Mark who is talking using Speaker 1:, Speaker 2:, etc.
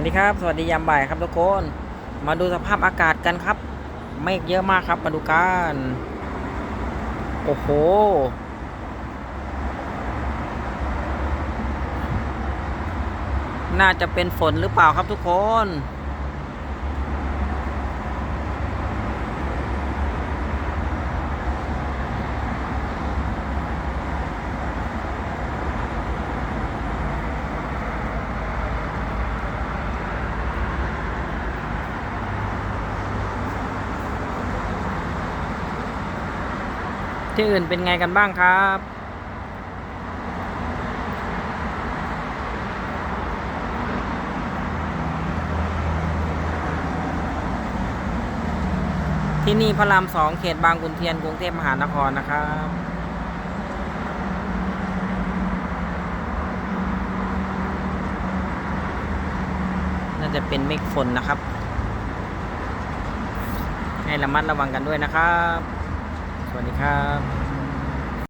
Speaker 1: วัสดีครับ สวัสดียามบ่ายครับทุกคน มาดูสภาพอากาศกันครับ เมฆเยอะมากครับ มาดูกัน โอ้โห น่าจะเป็นฝนหรือเปล่าครับทุกคน ที่อื่นเป็นไงกันบ้างครับ ที่นี่พระรามสองเขตบางขุนเทียนกรุงเทพมหานครนะครับน่าจะเป็นเมฆฝนนะครับ ให้ระมัดระวังกันด้วยนะครับ สวัสดีครับ